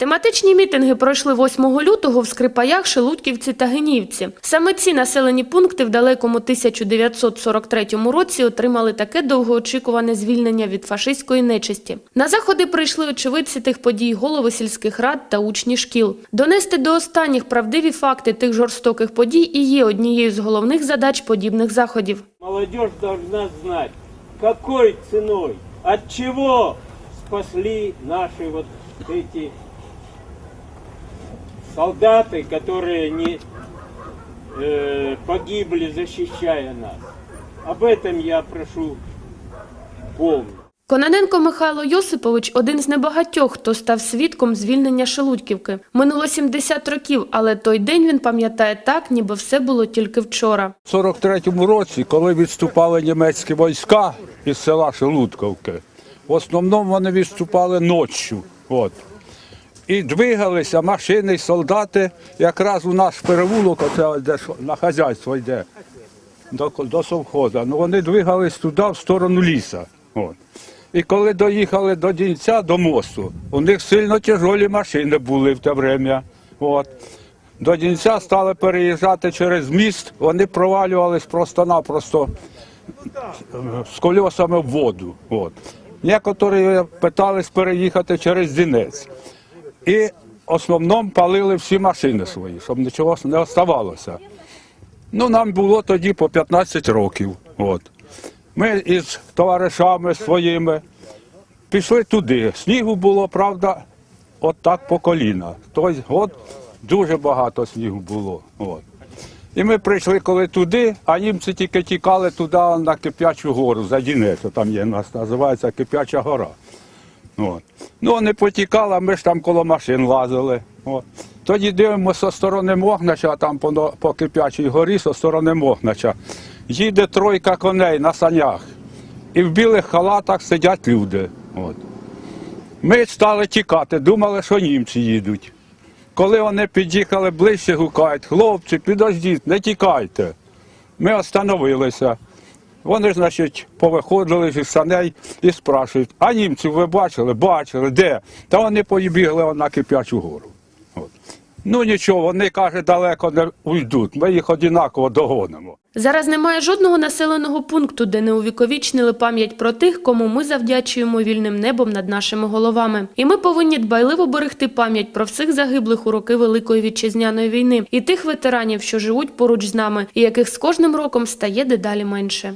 Тематичні мітинги пройшли 8 лютого в Скрипаях, Шелудьківці та Генівці. Саме ці населені пункти в далекому 1943 році отримали таке довгоочікуване звільнення від фашистської нечисті. На заходи прийшли очевидці тих подій, голови сільських рад та учні шкіл. Донести до останніх правдиві факти тих жорстоких подій і є однією з головних задач подібних заходів. Молодежь должна знать, какой ценой, от чего спасли вот эти солдаты, которые не э, погибли, защищая нас. Об этом я прошу помнить. Кононенко Михайло Йосипович один з небагатьох, хто став свідком звільнення Шелудьківки. Минуло 70 років, але той день він пам'ятає так, ніби все було тільки вчора. У 43-му році, коли відступали німецькі війська із села Шелудковки, в основному вони відступали ночі. От. і двигалися машини, солдати якраз у наш перевулок, де на хазяйство йде, до, до совхоза. Ну, вони двигались туди, в сторону ліса. От. І коли доїхали до Дінця, до мосту, у них сильно тяжолі машини були в те время. От. До Дінця стали переїжджати через міст, вони провалювались просто-напросто з кольосами в воду. От. Некоторі питались переїхати через Дінець. І в основному палили всі машини свої, щоб нічого не оставалося. Ну, нам було тоді по 15 років. От. Ми із товаришами своїми пішли туди. Снігу було, правда, от так по коліна. Той год дуже багато снігу було. От. І ми прийшли коли туди, а німці тільки тікали туди на Кип'ячу гору, за Дінець, там є нас називається Кип'яча гора. От. Ну, вони потікали, а ми ж там коло машин лазили. От. Тоді дивимося зі сторони Могнача, там по, по Кип'ячій горі, зі сторони Могнача. Їде тройка коней на санях. І в білих халатах сидять люди. От. Ми стали тікати, думали, що німці їдуть. Коли вони під'їхали ближче, гукають, хлопці, підождіть, не тікайте. Ми остановилися. Вони, значить, повиходили зі саней і спрашують, а німців ви бачили? Бачили, де? Та вони побігли на Кип'ячу гору. От. Ну нічого, вони, каже, далеко не уйдуть, ми їх однаково догонимо. Зараз немає жодного населеного пункту, де не увіковічнили пам'ять про тих, кому ми завдячуємо вільним небом над нашими головами. І ми повинні дбайливо берегти пам'ять про всіх загиблих у роки Великої вітчизняної війни і тих ветеранів, що живуть поруч з нами, і яких з кожним роком стає дедалі менше.